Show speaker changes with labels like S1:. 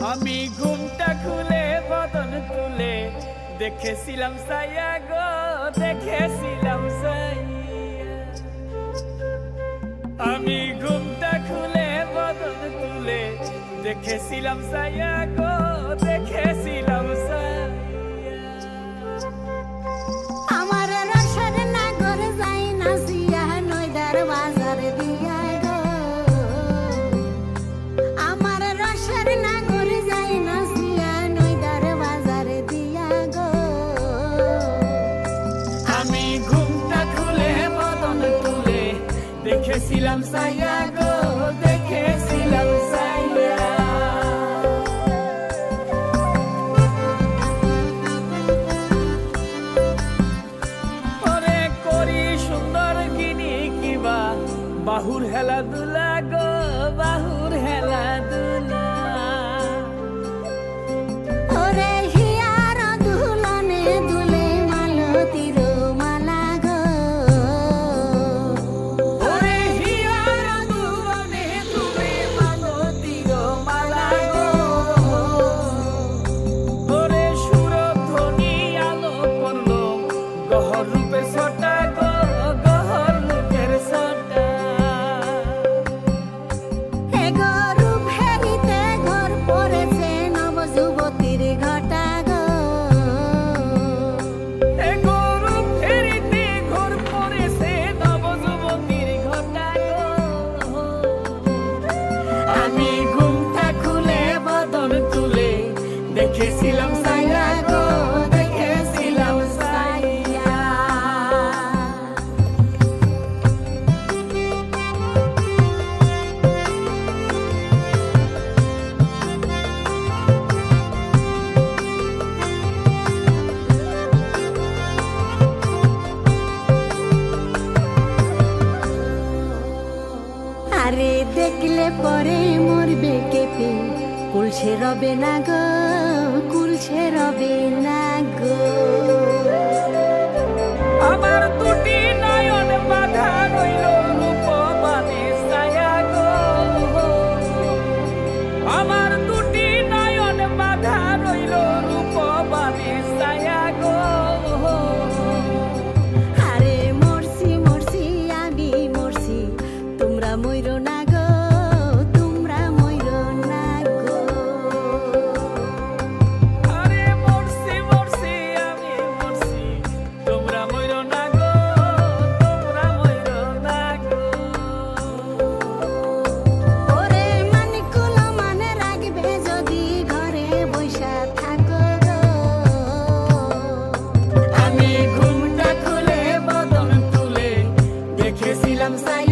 S1: আমি ঘুমটা খুলে, বদন তুলে দেখেছিলাম সাইয়া গো, দেখেছিলাম সাইয়া আমি ঘুমটা খুলে, বদন তুলে দেখেছিলাম সাইয়া গো দেখেছিলাম সাইয়া
S2: গো,
S1: দেখেছিলাম সাইয়া। করি সুন্দর গিনি কিবা, বাহুর হেলা দুলা গো, বাহুর হেলা দুলা দেখেছিলাম সাইয়া গো দেখেছিলাম সাইয়া
S2: আরে দেখলে পরে মরবে কেঁপে কুলছে রবে না গো। রবে না গো। I'm silent.